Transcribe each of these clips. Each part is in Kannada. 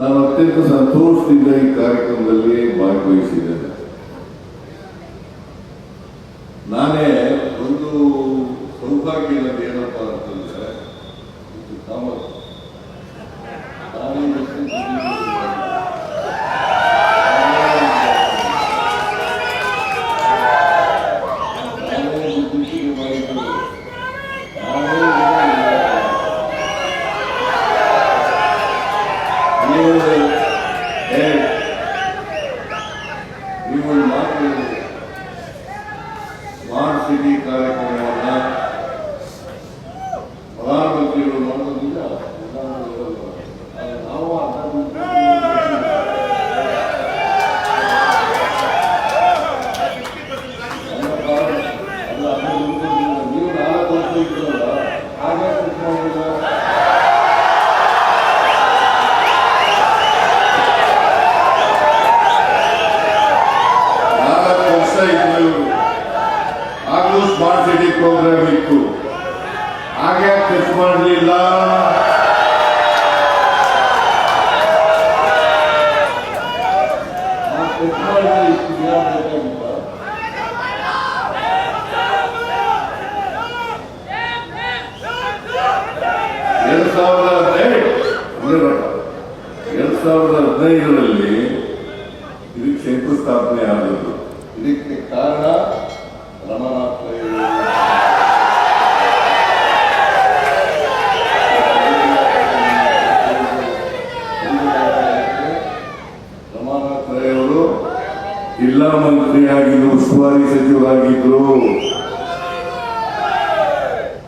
ನಾನು ಅತ್ಯಂತ ಸಂತೋಷದಿಂದ ಈ ಕಾರ್ಯಕ್ರಮದಲ್ಲಿ ಭಾಗವಹಿಸಿದ್ದೇನೆ. ನಾನೇ ಪ್ರೋಗ್ರಾಮ್ ಇತ್ತು ಹಾಗೆ ಟೆಸ್ಟ್ ಮಾಡಲಿಲ್ಲ. ಎರಡ್ ಸಾವಿರದ ಹದಿನೈದು. ಎರಡ್ ಸಾವಿರದ ಹದಿನೈದರಲ್ಲಿ ಇದಕ್ಕೆ ಶಂಕುಸ್ಥಾಪನೆ ಆದದ್ದು. ಉಸ್ತುವಾರಿ ಸಚಿವರಾಗಿದ್ರು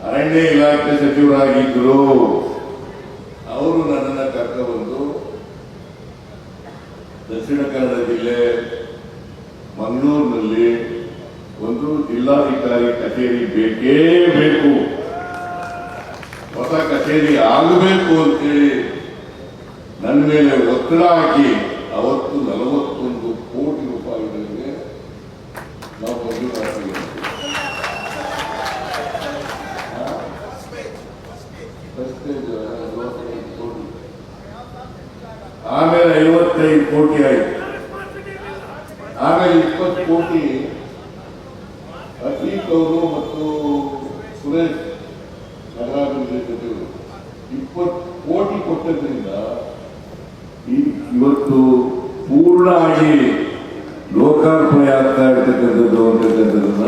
ಅರಣ್ಯ ಇಲಾಖೆ ಸಚಿವರಾಗಿದ್ರು ಅವರು ನನ್ನನ್ನ ಕರ್ಕೊಂಡು ದಕ್ಷಿಣ ಕನ್ನಡ ಜಿಲ್ಲೆ ಮಂಗಳೂರಿನಲ್ಲಿ ಒಂದು ಜಿಲ್ಲಾಧಿಕಾರಿ ಕಚೇರಿ ಬೇಕೇ ಬೇಕು. ಹೊಸ ಕಚೇರಿ ಆಗಬೇಕು ಅಂತೇಳಿ ನನ್ನ ಮೇಲೆ ಒತ್ತಡ ಹಾಕಿ ಐವತ್ತೈದು ಕೋಟಿ ಆಯಿತು. ಆಮೇಲೆ ಇಪ್ಪತ್ತು ಕೋಟಿ ಅತೀಕ್ ಅವರು ಮತ್ತು ಸುರೇಶ್ ನಗರಾಭಿವೃದ್ಧಿ ಸಚಿವರು ಇಪ್ಪತ್ತು ಕೋಟಿ ಕೊಟ್ಟದ್ರಿಂದ ಇವತ್ತು ಪೂರ್ಣ ಆಗಿ ಲೋಕಾರ್ಪಣೆ ಆಗ್ತಾ ಇರ್ತಕ್ಕಂಥದ್ದು ಅಂತಕ್ಕಂಥದ್ದನ್ನ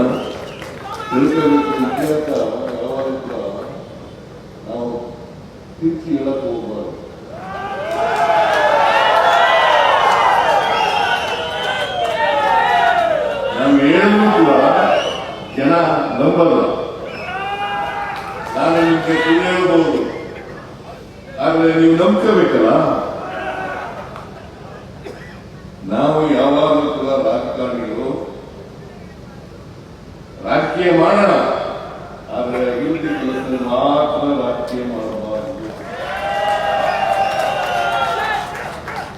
ಇತಿಹಾಸ ಯಾವಾಗಲೂ ಕೂಡ ನಾವು ತಿರುಚಿ ಹೇಳಕ್ ಹೋಗ್ಬಾರ್ದು ನಾವು ಹೇಳಿದ್ರು ಕೂಡ ಜನ ನಂಬಲ್ಲ ನಾನು ನಿಮಗೆ ಸುಳ್ಳು ಆದ್ರೆ ನೀವು ನಂಬ್ಕೋಬೇಕಲ್ಲ? ನಾವು ಯಾವಾಗಲೂ ಕೂಡ ರಾಜಕಾರಣಿಗಳು ರಾಜಕೀಯ ಮಾಡೋಣ. ಆದ್ರೆ ಅಭಿವೃದ್ಧಿ ಮಾತ್ರ ರಾಜಕೀಯ ಮಾಡಬಾರದು.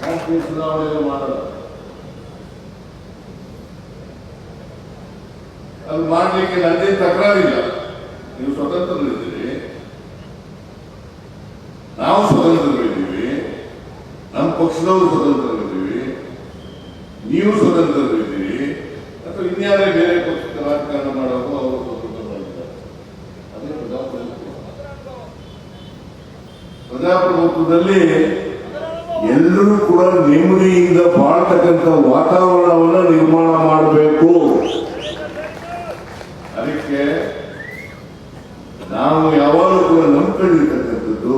ರಾಜಕೀಯ ಚುನಾವಣೆ ಅದು ಮಾಡಲಿಕ್ಕೆ ನನ್ನೇ ತಕರಾರಿಲ್ಲ. ನೀವು ಸ್ವತಂತ್ರರಿದ್ದೀರಿ ನಾವು ಸ್ವತಂತ್ರರಿದ್ದೀವಿ ನಮ್ಮ ಪಕ್ಷದವರು ಸ್ವತಂತ್ರರಿದ್ದೀವಿ ನೀವು ಸ್ವತಂತ್ರರಿದ್ದೀರಿ ಅಥವಾ ಇನ್ಯಾರೇ ಬೇರೆ ಪಕ್ಷದ ರಾಜಕಾರಣ ಮಾಡೋದು ಅವರು ಸ್ವತಂತ್ರರಾಗಿದ್ದಾರೆ ಅದೇ ಪ್ರಜಾಪ್ರಭುತ್ವ ಪ್ರಜಾಪ್ರಭುತ್ವದಲ್ಲಿ ಎಲ್ಲರೂ ಕೂಡ ನೆಮ್ಮದಿಯಿಂದ ಬಾಳ್ತಕ್ಕಂಥ ವಾತಾವರಣವನ್ನು ನಿರ್ಮಾಣ ಮಾಡಬೇಕು. ಅದಕ್ಕೆ ನಾವು ಯಾವಾಗಲೂ ಕೂಡ ನಂಬ್ಕೊಂಡಿರ್ತಕ್ಕಂಥದ್ದು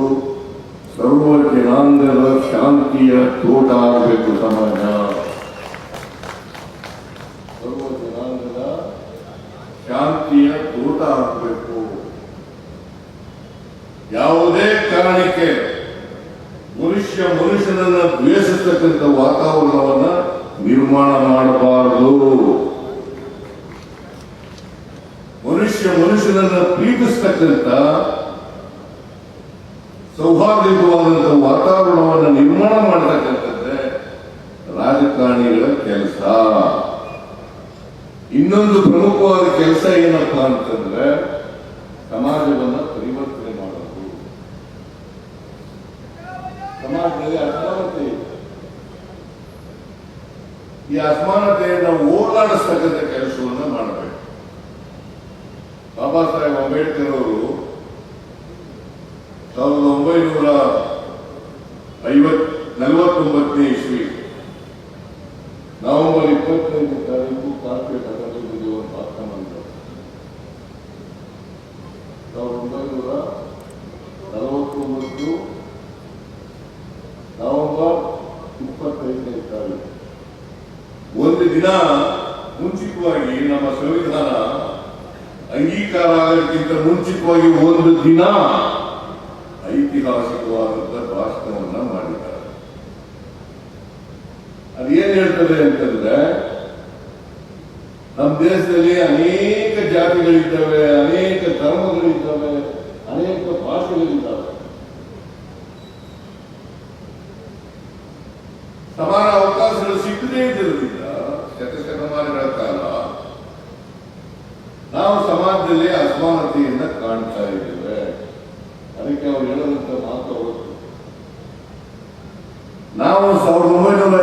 ಸರ್ವ ಜನಾಂಗದ ಶಾಂತಿಯ ತೋಟ ಆಗಬೇಕು ಸಮಾಜ. ಸರ್ವ ಜನಾಂಗದ ಶಾಂತಿಯ ತೋಟ ಆಗಬೇಕು ಯಾವುದೇ ಕಾರಣಕ್ಕೆ ಮನುಷ್ಯ ಮನುಷ್ಯನನ್ನ ದ್ವೇಷಿಸತಕ್ಕಂಥ ವಾತಾವರಣವನ್ನ ನಿರ್ಮಾಣ ಮಾಡಬಾರದು. ಮನುಷ್ಯ ಮನುಷ್ಯನನ್ನ ಪ್ರೀತಿಸ್ತಕ್ಕಂಥ ಸೌಹಾರ್ದಯುತವಾದಂತಹ ವಾತಾವರಣವನ್ನು ನಿರ್ಮಾಣ ಮಾಡತಕ್ಕಂಥದ್ದೇ ರಾಜಕಾರಣಿಗಳ ಕೆಲಸ. ಇನ್ನೊಂದು ಪ್ರಮುಖವಾದ ಕೆಲಸ ಏನಪ್ಪಾ ಅಂತಂದ್ರೆ ಸಮಾಜವನ್ನ ಪರಿವರ್ತನೆ ಮಾಡೋದು. ಸಮಾಜದಲ್ಲಿ ಅಸಮಾನತೆ ಈ ಅಸಮಾನತೆಯನ್ನು ಹೋರಾಡಿಸ್ತಕ್ಕಂಥ ಕೆಲಸವನ್ನು ಮಾಡಬೇಕು. ಬಾಬಾ ಸಾಹೇಬ್ ಅಂಬೇಡ್ಕರ್ ಅವರು ಒಂದು ದಿನ ಮುಂಚಿತವಾಗಿ ನಮ್ಮ ಸಂವಿಧಾನ ಅಂಗೀಕಾರ ಆಗೋದಕ್ಕಿಂತ ಮುಂಚಿತವಾಗಿ ಒಂದು ದಿನ ಐತಿಹಾಸಿಕವಾದಂತ ಭಾಷಣವನ್ನ ಮಾಡಿದ್ದಾರೆ. ಅದೇನ್ ಹೇಳ್ತದೆ ಅಂತಂದ್ರೆ, ನಮ್ಮ ದೇಶದಲ್ಲಿ ಅನೇಕ ಜಾತಿಗಳಿದ್ದಾವೆ, ಅನೇಕ ಧರ್ಮಗಳಿದ್ದಾವೆ, ಅನೇಕ ಭಾಷೆಗಳಿದ್ದಾವೆ. ಸಮಾನ ಅವಕಾಶಗಳು ಸಿಕ್ಕದೇ ಇದ್ದಿರೋದ್ರಿಂದ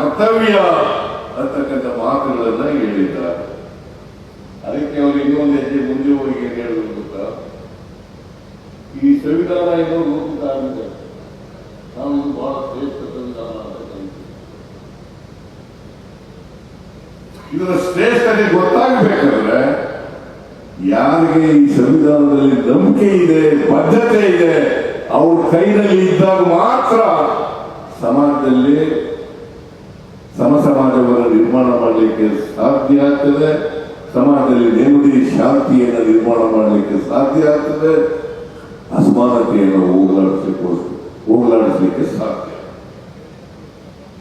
ಕರ್ತವ್ಯ ಅಂತಕ್ಕಂಥ ಮಾತುಗಳನ್ನ ಹೇಳಿದ್ದಾರೆ. ಅದಕ್ಕೆ ಅವರು ಇನ್ನೊಂದು ಹೆಜ್ಜೆ ಮುಂದೆ ಹೋಗಿ ಏನು ಗೊತ್ತಾ? ಈ ಸಂವಿಧಾನ ಏನೋ ರೂಪಿತ ಆಗಿದೆ. ನಾವು ಬಹಳ ಶ್ರೇಷ್ಠ ಸಂವಿಧಾನ ಅಂತ ಇದರ ಶ್ರೇಷ್ಠತೆ ಗೊತ್ತಾಗಬೇಕಂದ್ರೆ, ಯಾರಿಗೆ ಈ ಸಂವಿಧಾನದಲ್ಲಿ ನಂಬಿಕೆ ಇದೆ, ಬದ್ಧತೆ ಇದೆ, ಅವ್ರ ಕೈನಲ್ಲಿ ಇದ್ದಾಗ ಮಾತ್ರ ಸಮಾಜದಲ್ಲಿ ಸಮ ಸಮಾಜವನ್ನು ನಿರ್ಮಾಣ ಮಾಡಲಿಕ್ಕೆ ಸಾಧ್ಯ ಆಗ್ತದೆ. ಸಮಾಜದಲ್ಲಿ ನೆಮ್ಮದಿ, ಶಾಂತಿಯನ್ನು ನಿರ್ಮಾಣ ಮಾಡಲಿಕ್ಕೆ ಸಾಧ್ಯ ಆಗ್ತದೆ. ಅಸಮಾನತೆಯನ್ನು ಹೋಗಲಾಡಿಸಲಿಕ್ಕೆ ಹೋಗಲಾಡಿಸಲಿಕ್ಕೆ ಸಾಧ್ಯ.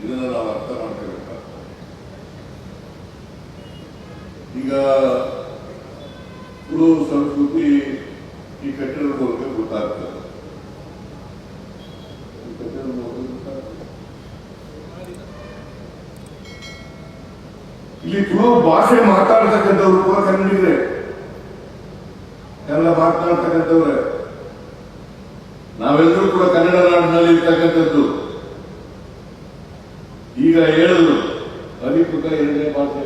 ಇದನ್ನು ನಾವು ಅರ್ಥ ಮಾಡ್ಕೋಬೇಕಾಗ್ತದೆ. ಈಗ ಸಂಸ್ಕೃತಿ ಈ ಕಟ್ಟಡ ಗೊತ್ತಾಗ್ತದೆ ಈ ಕಟ್ಟಡದ ಮೂಲಕ ಗೊತ್ತಾಗ್ತದೆ. ಇಲ್ಲಿ ತುಳು ಭಾಷೆ ಮಾತಾಡ್ತಕ್ಕಂಥವ್ರು ಕೂಡ ಕನ್ನಡಿಗರೇ. ಕನ್ನಡ ಮಾತನಾಡ್ತಕ್ಕಂಥವ್ರೆ ನಾವೆಲ್ಲರೂ ಕೂಡ ಕನ್ನಡ ನಾಡಿನಲ್ಲಿ ಇರ್ತಕ್ಕಂಥದ್ದು. ಈಗ ಹೇಳಿದ್ರು ಅಧಿಕೃತ ಎರಡನೇ ಭಾಷೆ